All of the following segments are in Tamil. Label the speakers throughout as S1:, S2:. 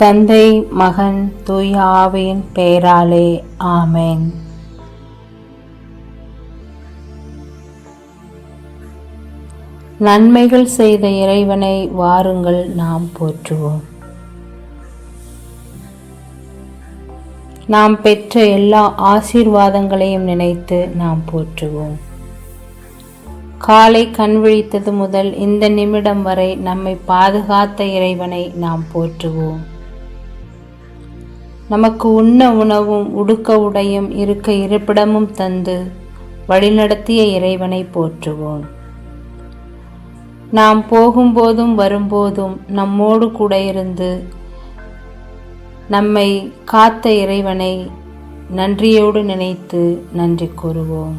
S1: தந்தை மகன் துயாவின் பெயராலே ஆமேன். நன்மைகள் செய்த இறைவனை வாருங்கள் நாம் போற்றுவோம். நாம் பெற்ற எல்லா ஆசீர்வாதங்களையும் நினைத்து நாம் போற்றுவோம். காலை கண் விழித்தது முதல் இந்த நிமிடம் வரை நம்மை பாதுகாத்த இறைவனை நாம் போற்றுவோம். நமக்கு உண்ண உணவும் உடுக்க உடையும் இருக்க இருப்பிடமும் தந்து வழிநடத்திய இறைவனை போற்றுவோம். நாம் போகும்போதும் வரும்போதும் நம்மோடு கூட இருந்து நம்மை காத்த இறைவனை நன்றியோடு நினைத்து நன்றி கூறுவோம்.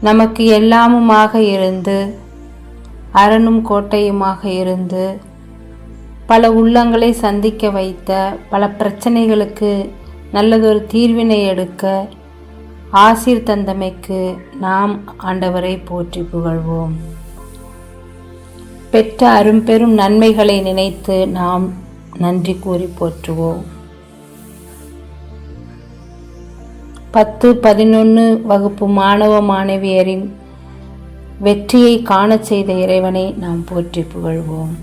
S1: நமக்கு எல்லாமுமாக இருந்து அரணும் கோட்டையுமாக இருந்து பல உள்ளங்களை சந்திக்க வைத்த பல பிரச்சனைகளுக்கு நல்லதொரு தீர்வினை எடுக்க ஆசீர் தந்தமைக்கு நாம் ஆண்டவரை போற்றி புகழ்வோம். பெற்ற அரும்பெரும் நன்மைகளை நினைத்து நாம் நன்றி கூறி போற்றுவோம். பத்து பதினொன்று வகுப்பு மாணவ மாணவியரின் வெற்றியை காணச் செய்த இறைவனை நாம் போற்றி புகழ்வோம்.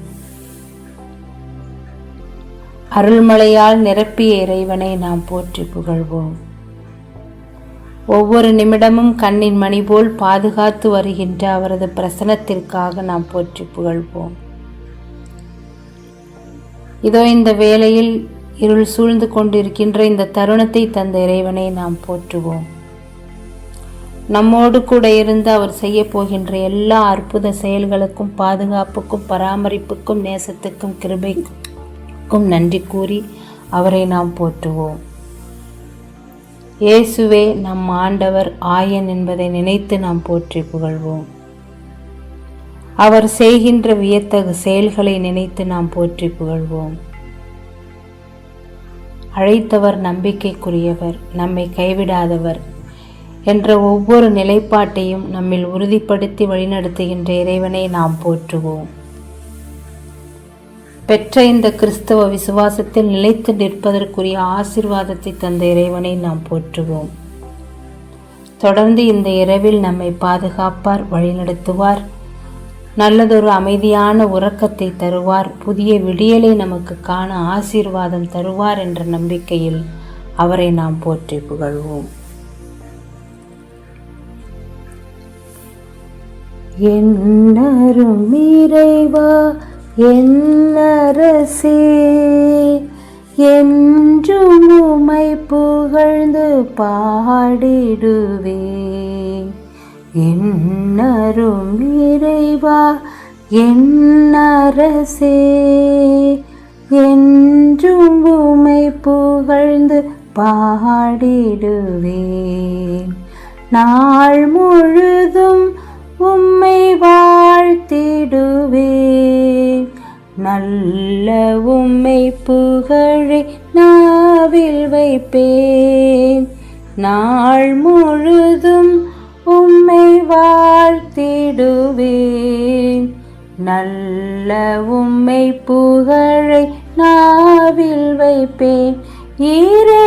S1: அருள்மழையால் நிரப்பிய இறைவனை நாம் போற்றி புகழ்வோம். ஒவ்வொரு நிமிடமும் கண்ணின் மணி போல் பாதுகாத்து வருகின்ற அவரது பிரசனத்திற்காக நாம் போற்றி புகழ்வோம். இதோ இந்த வேளையில் இருள் சூழ்ந்து கொண்டிருக்கின்ற இந்த தருணத்தை தந்த இறைவனை நாம் போற்றுவோம். நம்மோடு கூட இருந்து அவர் செய்ய போகின்ற எல்லா அற்புத செயல்களுக்கும் பாதுகாப்புக்கும் பராமரிப்புக்கும் நேசத்துக்கும் கிருபைக்கும் நன்றி கூறி அவரை நாம் போற்றுவோம். இயேசுவே நம் ஆண்டவர் ஆயன் என்பதை நினைத்து நாம் போற்றி புகழ்வோம். அவர் செய்கின்ற வியத்தகு செயல்களை நினைத்து நாம் போற்றி புகழ்வோம். அழைத்தவர் நம்பிக்கைக்குரியவர் நம்மை கைவிடாதவர் என்ற ஒவ்வொரு நிலைப்பாட்டையும் நம்மில் உறுதிப்படுத்தி வழிநடத்துகின்ற இறைவனை நாம் போற்றுவோம். பெற்ற இந்த கிறிஸ்தவ விசுவாசத்தில் நிலைத்து நிற்பதற்குரிய ஆசிர்வாதத்தை தந்த இறைவனை நாம் போற்றுவோம். தொடர்ந்து இந்த இரவில் நம்மை பாதுகாப்பார் வழிநடத்துவார். நல்லதொரு அமைதியான உறக்கத்தை தருவார். புதிய விடியலை நமக்கு காண ஆசீர்வாதம் தருவார் என்ற நம்பிக்கையில் அவரை நாம் போற்றி புகழ்வோம். என்னரும் இறைவா என்னரசே என்றும் உமை புகழ்ந்து பாடிடுவேன் என்னரும் இறைவா என்னரசே என்றும் உமை புகழ்ந்து பாடிடுவேன் நாள் முழுதும் உம்மை வாழ்த்திடுவேன் நல்ல உம்மை புகழை நாவில் வைப்பேன். நாள் முழுதும் உம்மை வாழ்த்திடுவேன். நல்ல உம்மை புகழை நாவில் வைப்பேன். ஈரே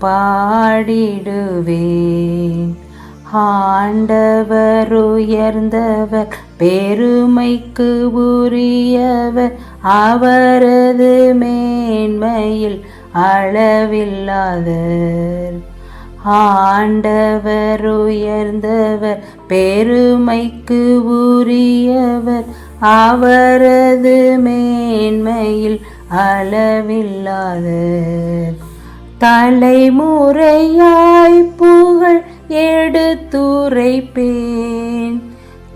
S1: பாடிடுவேன். ஆண்டவர் உயர்ந்தவர் பெருமைக்கு உரியவர் அவரது மேன்மையில் அளவில்லாதர் ஆண்டவர் உயர்ந்தவர் பெருமைக்கு உரியவர் அவரது மேன்மையில் அளவில்லாதர் தலைமுறையாய் புகழ் எடுத்துரைப்பேன்.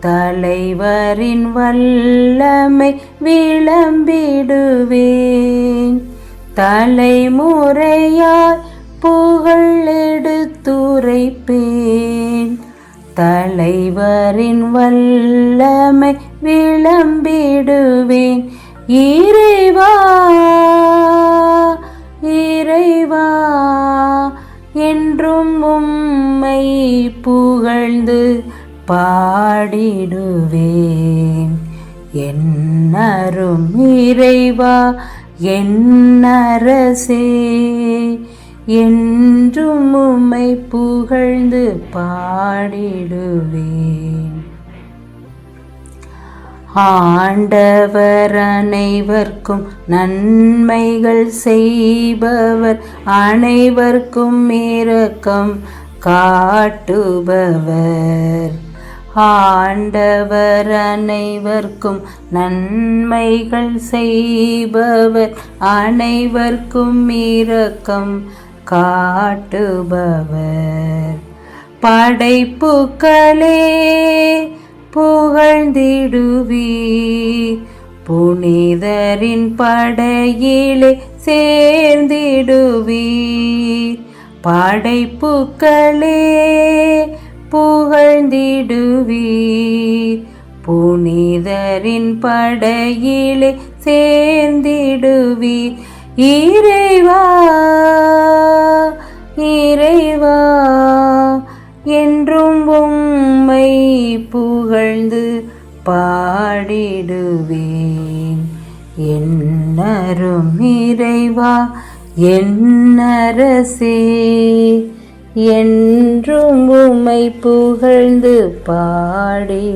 S1: தலைவரின் வல்லமை விளம்பிடுவேன். தலைமுறையாய் புகழ் எடுத்துரைப்பேன். தலைவரின் வல்லமை விளம்பிடுவேன். இறைவா பாடிடுவேன். என்னரும் இறைவா என்னரசே என்றும் உம்மை புகழ்ந்து பாடிடுவேன். ஆண்டவர் அனைவர்க்கும் நன்மைகள் செய்பவர் அனைவர்க்கும் இரக்கம் காட்டுபவர். ஆண்டவர் அனைவர்க்கும் நன்மைகள் செய்பவர். அனைவர்க்கும் இரக்கம் காட்டுபவர். படைப்புக்களே புகழ்ந்திடுவீர். புனிதரின் படையிலே சேர்ந்திடுவீர். படைப்புக்களே புகழ்ந்திடுவீர். புனிதரின் படையிலே சேர்ந்திடுவீர். இறைவா இறைவா என்றும் உம்மை புகழ்ந்து பாடிடுவேன். என்னரும் இறைவா என்னரசே என்றும் உமை புகழ்ந்து பாடிடுவேன்.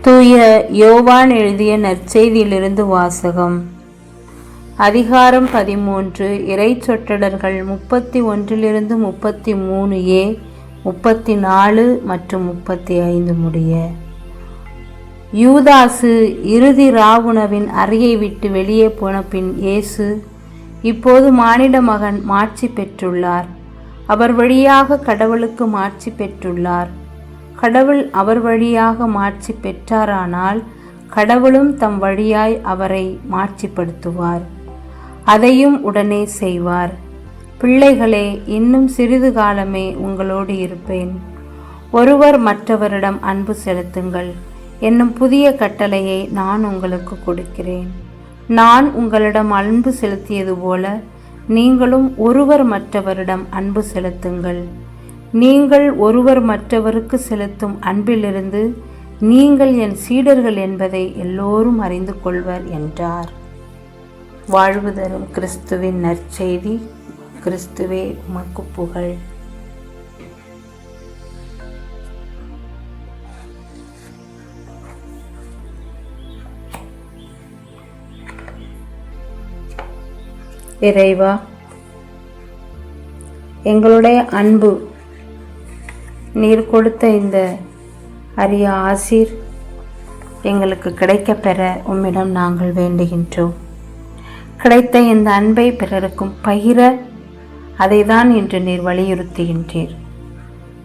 S1: தூய யோவான் எழுதிய நற்செய்தியிலிருந்து வாசகம். அதிகாரம் பதிமூன்று இறை சொற்றடர்கள் முப்பத்தி ஒன்றிலிருந்து முப்பத்தி மூணு ஏ முப்பத்தி நாலு மற்றும் முப்பத்தி ஐந்து முடிய. யூதாசு இறுதி ராவுணவின் அறையை விட்டு வெளியே போன பின் இயேசு இப்போது மானிட மகன் மாட்சி பெற்றுள்ளார். அவர் வழியாக கடவுளுக்கு மாட்சி பெற்றுள்ளார். கடவுள் அவர் வழியாக மாட்சி பெற்றாரானால் கடவுளும் தம் வழியாய் அவரை மாட்சிப்படுத்துவார். அதையும் உடனே செய்வார். பிள்ளைகளே இன்னும் சிறிது காலமே உங்களோடு இருப்பேன். ஒருவர் மற்றவரிடம் அன்பு செலுத்துங்கள். என்னும் புதிய கட்டளையை நான் உங்களுக்கு கொடுக்கிறேன். நான் உங்களிடம் அன்பு செலுத்தியது போல நீங்களும் ஒருவர் மற்றவரிடம் அன்பு செலுத்துங்கள். நீங்கள் ஒருவர் மற்றவருக்கு செலுத்தும் அன்பிலிருந்து நீங்கள் என் சீடர்கள் என்பதை எல்லோரும் அறிந்து கொள்வர் என்றார். வாழ்வு தரும் கிறிஸ்துவின் நற்செய்தி கிறிஸ்துவே உமக்கு புகழ். இறைவா. எங்களுடைய அன்பு நீர் கொடுத்த இந்த அரிய ஆசீர் எங்களுக்கு கிடைக்கப் பெற உம்மிடம் நாங்கள் வேண்டுகின்றோம். கிடைத்த இந்த அன்பை பிறருக்கும் பகிர அதை தான் இன்று நீர் வலியுறுத்துகின்றீர்.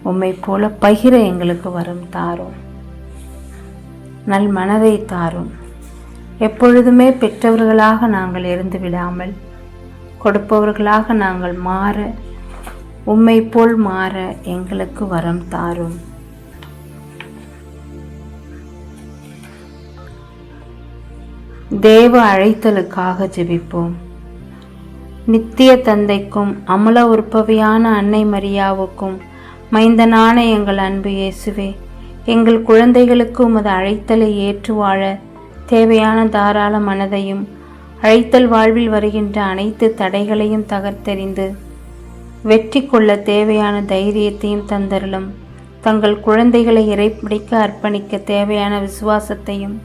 S1: உம்மை போல பகிர எங்களுக்கு வரும் தாரும். நல் மனதை தாரும். எப்பொழுதுமே பெற்றவர்களாக நாங்கள் இருந்து விடாமல் கொடுப்பவர்களாக நாங்கள் மாற உம்மை போல் மாற எங்களுக்கு வரம் தாரும். தேவ அழைத்தலுக்காக ஜெபிப்போம். நித்திய தந்தைக்கும் அமல உற்பவியான அன்னை மரியாவுக்கும் மைந்தனான எங்கள் அன்பு இயேசுவே எங்கள் குழந்தைகளுக்கு உமது அழைத்தலை ஏற்று வாழ தேவையான தாராள மனதையும் அழைத்தல் வாழ்வில் வருகின்ற அனைத்து தடைகளையும் தகர்த்தெறிந்து வெற்றி கொள்ள தேவையான தைரியத்தையும் தந்தருளும். தங்கள் குழந்தைகளை இறைப்பிடிக்க அர்ப்பணிக்க தேவையான விசுவாசத்தையும்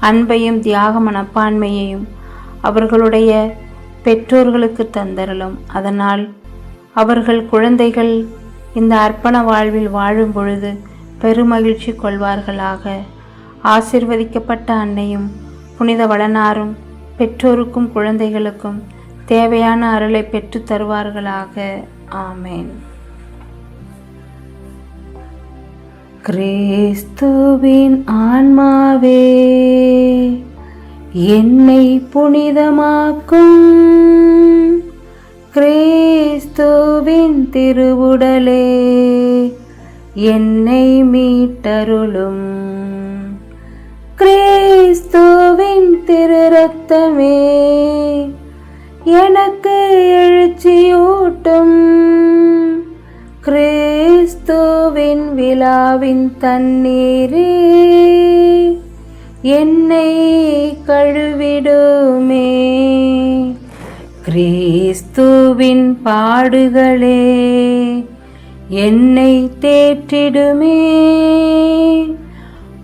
S1: அன்பையும் தியாக மனப்பான்மையையும் அவர்களுடைய பெற்றோர்களுக்கு தந்தருளும். அதனால் அவர்கள் குழந்தைகள் இந்த அர்ப்பண வாழ்வில் வாழும் பொழுது பெருமகிழ்ச்சி கொள்வார்களாக. ஆசிர்வதிக்கப்பட்ட அன்னையும் புனித வளனாரும் பெற்றோருக்கும் குழந்தைகளுக்கும் தேவையான அருளை பெற்றுத் தருவார்களாக. ஆமேன். கிறிஸ்துவின் ஆன்மாவே என்னை புனிதமாக்கும். கிறிஸ்துவின் திருவுடலே என்னை மீட்டருளும். கிறிஸ்துவின் திருரத்தமே. எனக்கு எழுச்சியூட்டும். கிறிஸ்துவின் விழாவின் தண்ணீரே. என்னை கழுவிடுமே. கிறிஸ்துவின் பாடுகளே. என்னை தேற்றிடுமே.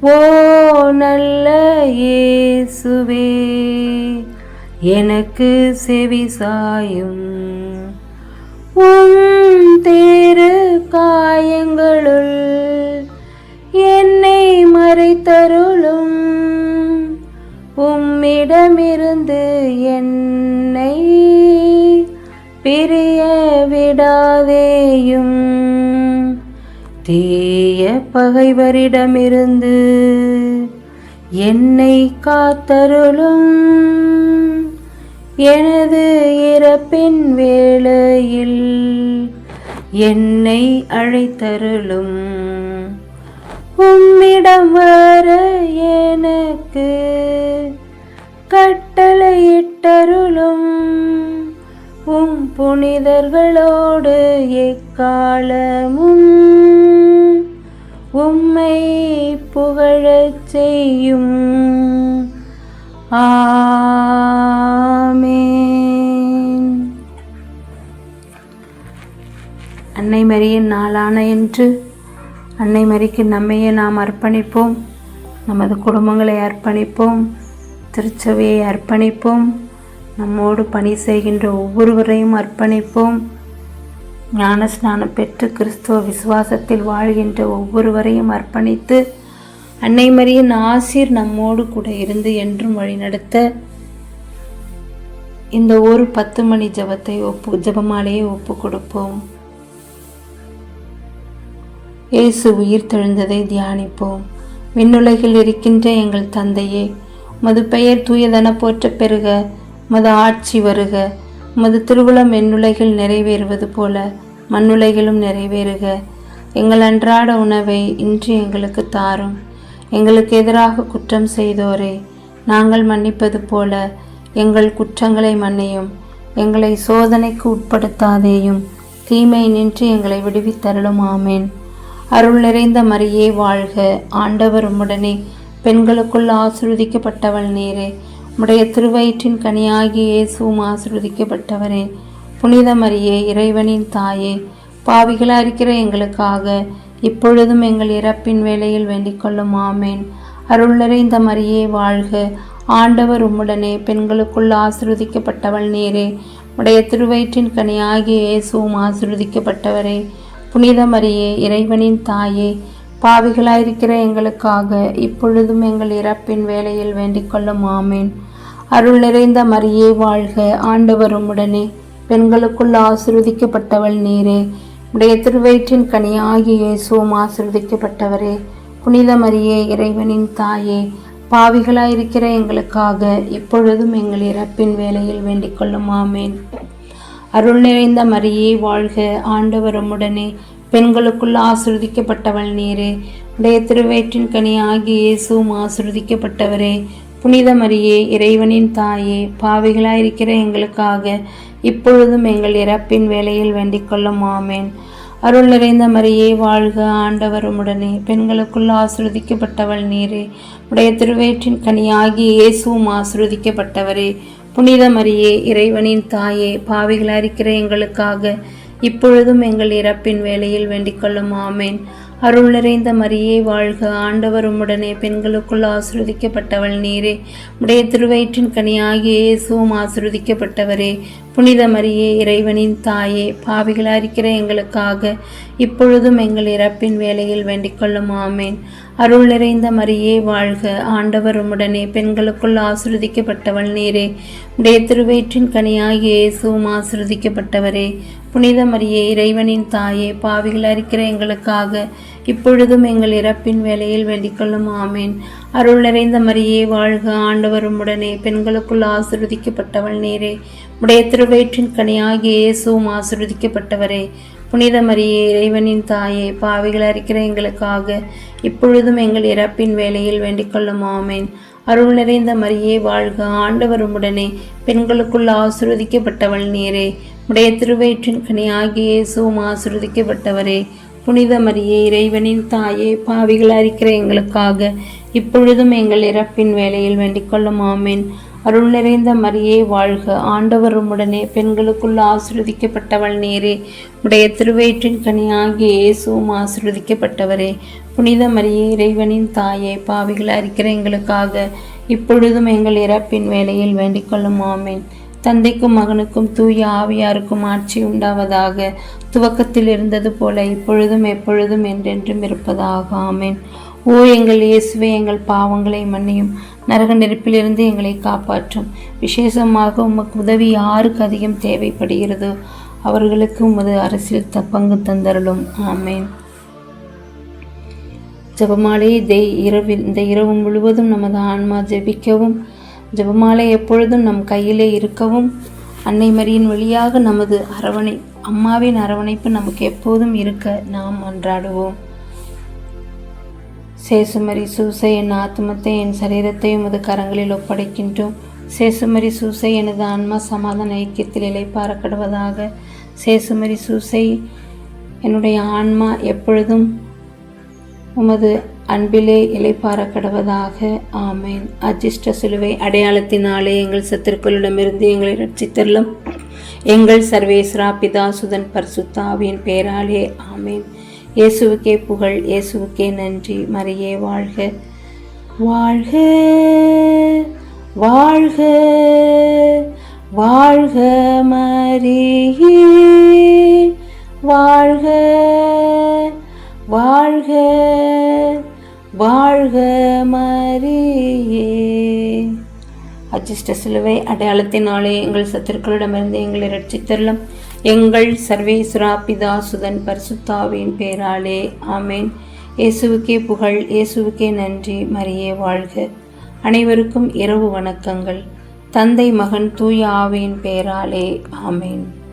S1: ஓ நல்ல இயேசுவே எனக்கு செவி சாயும். உம் தேரு காயங்களுள் என்னை மறைத்தருளும். உம்மிடமிருந்து என்னை பிரிய விடாதேயும். தீ பகைவரிடமிருந்து என்னை காத்தருளும். எனது இறப்பின் வேளையில் என்னை அழைத்தருளும். உம்மிடம் வர எனக்கு கட்டளையிட்டருளும். உம் புனிதர்களோடு எக்காலமும் உம்மை புகழச் செய்யும். ஆமென். அன்னை மரியின் நாளான என்று அன்னை மரிக்கு நம்மையே நாம் அர்ப்பணிப்போம். நமது குடும்பங்களை அர்ப்பணிப்போம். திருச்சபையை அர்ப்பணிப்போம். நம்மோடு பணி செய்கின்ற ஒவ்வொருவரையும் அர்ப்பணிப்போம். ஞானஸ்நானம் பெற்று கிறிஸ்துவ விசுவாசத்தில் வாழ்கின்ற ஒவ்வொருவரையும் அர்ப்பணித்து அன்னை மரியின் ஆசீர் நம்மோடு கூட இருந்து என்றும் வழிநடத்த இந்த ஒரு பத்து மணி ஜபத்தை ஒப்பு ஜபமாலையை ஒப்பு கொடுப்போம். இயேசு உயிர் தெழுந்ததை தியானிப்போம். விண்ணுலகில் இருக்கின்ற எங்கள் தந்தையே மது பெயர் தூயதன போற்ற பெருக மது ஆட்சி வருக. உமது திருவுளம் விண்ணுலகில் நிறைவேறுவது போல மண்ணுலைகளும் நிறைவேறுக. எங்கள் அன்றாட உணவை இன்று எங்களுக்கு தாரும். எங்களுக்கு எதிராக குற்றம் செய்தோரே. நாங்கள் மன்னிப்பது போல எங்கள் குற்றங்களை மன்னியும். எங்களை சோதனைக்கு உட்படுத்தாதேயும். தீமை நின்று எங்களை விடுவித்தருளும். ஆமேன். அருள் நிறைந்த மரியே வாழ்க. ஆண்டவர் உம்முடனே பெண்களுக்குள் ஆசிர்வதிக்கப்பட்டவள் நீரே. உம்முடைய திருவயிற்றின் கனியாகி இயேசுவும் ஆசிர்வதிக்கப்பட்டவரே. புனித மரியே இறைவனின் தாயே பாவிகளாக இருக்கிற எங்களுக்காக இப்பொழுதும் எங்கள் இறப்பின் வேளையில் வேண்டிக் கொள்ளும். ஆமேன். அருள் நிறைந்த மரியே வாழ்க. ஆண்டவர் உம்முடனே பெண்களுக்குள் ஆசிர்வதிக்கப்பட்டவள் நீரே. உடைய திருவயிற்றின் கனியாகிய இயேசுவும் ஆசிர்வதிக்கப்பட்டவரே. புனித மரியே இறைவனின் தாயே பாவிகளாயிருக்கிற எங்களுக்காக இப்பொழுதும் எங்கள் இறப்பின் வேலையில் வேண்டிக் கொள்ளும் ஆமேன். அருள் நிறைந்த மரியே வாழ்க. ஆண்டவரும் உடனே பெண்களுக்குள் ஆசிர்வதிக்கப்பட்டவள் நீரே. உடைய திருவயிற்றின் கனியாகி இயேசுவும் ஆசிர்வதிக்கப்பட்டவரே. புனித மரியே இறைவனின் தாயே. பாவிகளாயிருக்கிற எங்களுக்காக இப்பொழுதும் எங்கள் இறப்பின் வேலையில் வேண்டிக் கொள்ளும் ஆமேன். அருள் நிறைந்த மரியே வாழ்க. ஆண்டவரும் உடனே பெண்களுக்குள் ஆசிர்வதிக்கப்பட்டவள் நீரே. உடைய திருவயிற்றின் கனி இயேசுவும் ஆசிர்வதிக்கப்பட்டவரே. புனித மரியே இறைவனின் தாயே பாவிகளாயிருக்கிற எங்களுக்காக இப்பொழுதும் எங்கள் இறப்பின் வேலையில் வேண்டிக் கொள்ளும். ஆமேன். அருள் நிறைந்த மரியே வாழ்க ஆண்டவர் உடனே பெண்களுக்குள் ஆசிர்வதிக்கப்பட்டவள் நீரே. உடைய திருவயிற்றின் கனியாகிய இயேசுவும் ஆசிர்வதிக்கப்பட்டவரே. புனித மரியே இறைவனின் தாயே பாவிகளாயிருக்கிற எங்களுக்காக இப்பொழுதும் எங்கள் இறப்பின் வேலையில் வேண்டிக் கொள்ளும். ஆமேன். அருள் நிறைந்த மரியே வாழ்க. ஆண்டவர் உம்முடனே பெண்களுக்குள் ஆசிர்வதிக்கப்பட்டவள் நீரே. உடைய திருவயிற்றின் கனியாகிய இயேசுவும் ஆசிர்வதிக்கப்பட்டவரே. புனித மரியே இறைவனின் தாயே பாவிகளாயிருக்கிற எங்களுக்காக இப்பொழுதும் எங்கள் இறப்பின் வேலையில் வேண்டிக் கொள்ளும். ஆமேன். அருள் நிறைந்த மரியே வாழ்க. ஆண்டவர் உம்முடனே பெண்களுக்குள் ஆசிர்வதிக்கப்பட்டவள் நீரே. உடைய திருவயிற்றின் கனியாகிய இயேசுவும் ஆசிர்வதிக்கப்பட்டவரே. புனித மரியே இறைவனின் தாயே பாவிகள் பாவிகளாயிருக்கிற எங்களுக்காக இப்பொழுதும் எங்கள் இறப்பின் வேலையில் வேண்டிக்கொள்ளும் ஆமேன். அருள் நிறைந்த மரியே வாழ்க. ஆண்டவர் உம்முடனே பெண்களுக்குள் ஆசிர்வதிக்கப்பட்டவள் நீரே. உடைய திருவயிற்றின் கனியாகிய இயேசுவும் ஆசிர்வதிக்கப்பட்டவரே. புனித மரியே இறைவனின் தாயே பாவிகள் அறிக்கிற எங்களுக்காக இப்பொழுதும் எங்கள் இறப்பின் வேலையில் வேண்டிக் கொள்ளும் ஆமேன். அருள் நிறைந்த மரியே வாழ்க. ஆண்டவர் உடனே பெண்களுக்குள் ஆசிர்வதிக்கப்பட்டவள் நீரே. உடைய திருவயிற்றின் கனியாகிய இயேசுவும் ஆசிர்வதிக்கப்பட்டவரே. புனித மரியே இறைவனின் தாயே பாவிகள் அறிக்கிற எங்களுக்காக இப்பொழுதும் எங்கள் இறப்பின் வேலையில் வேண்டிக் கொள்ளும் ஆமேன். அருள் நிறைந்த மரியே வாழ்க. ஆண்டவர் உடனே பெண்களுக்குள் ஆசிர்வதிக்கப்பட்டவள் நீரே. உடைய திருவயிற்றின் கனியாகிய இயேசுவும் ஆசிர்வதிக்கப்பட்டவரே. புனித மரியே இறைவனின் தாயே பாவிகள் அறிக்கிற எங்களுக்காக இப்பொழுதும் எங்கள் இறப்பின் வேளையில் வேண்டிக் கொள்ளும். ஆமேன். தந்தைக்கும் மகனுக்கும் தூய ஆவியாருக்கும் ஆட்சி உண்டாவதாக. துவக்கத்தில் இருந்தது போல இப்பொழுதும் எப்பொழுதும் என்றென்றும் இருப்பதாக. ஆமேன். ஓ எங்கள் இயேசுவே எங்கள் பாவங்களை மன்னியும். நரக நெருப்பிலிருந்து எங்களை காப்பாற்றும். விசேஷமாக உமக்கு உதவி யாருக்கு அதிகம் தேவைப்படுகிறதோ அவர்களுக்கு உமது அரசியல் த பங்கு தந்தருளும். ஆமேன். ஜபமாலை இதை இரவில் இந்த இரவு முழுவதும் நமது ஆன்மா ஜெபிக்கவும். ஜபமாலை எப்பொழுதும் நம் கையிலே இருக்கவும். அன்னை மரியின் வழியாக நமது அரவணை அம்மாவின் அரவணைப்பு நமக்கு எப்போதும் இருக்க நாம் அன்றாடுவோம். சேசுமரி சூசை என் ஆத்மத்தை என் சரீரத்தையும் உமது கரங்களில் ஒப்படைக்கின்றோம். சேசுமரி சூசை எனது ஆன்மா சமாதான ஐக்கியத்தில் இலைப்பாரப்படுவதாக சேசுமரி சூசை என்னுடைய ஆன்மா எப்பொழுதும் உமது அன்பிலே இலைப்பாரக்கடுவதாக ஆமேன். அஜிஷ்ட சிலுவை அடையாளத்தினாலே எங்கள் சத்துருக்களிடமிருந்து எங்களை ரட்சித்தள்ளும் எங்கள் சர்வேஸ்வரா பிதாசுதன் பர்சுத்தாவின் பரிசுத்தாவின் பேராலே. ஆமேன். இயேசுவுக்கே புகழ் இயேசுவுக்கே நன்றி. மறையே வாழ்க. வாழ்க வாழ்க வாழ்க மரியே. வாழ்க வாழ்க வாழ்க மரியே. அச்சிஷ்ட சிலுவை அடையாளத்தினாலே எங்கள் சத்துருக்களிடமிருந்து எங்களை ரட்சித்தரலும் எங்கள் சர்வேஸ்வரா பிதா சுதன் பரிசுத்தாவின் பேராலே. ஆமேன். இயேசுவுக்கே புகழ் இயேசுவுக்கே நன்றி. மரியே வாழ்க. அனைவருக்கும் இரவு வணக்கங்கள். தந்தை மகன் தூய ஆவியின் பேராலே. ஆமேன்.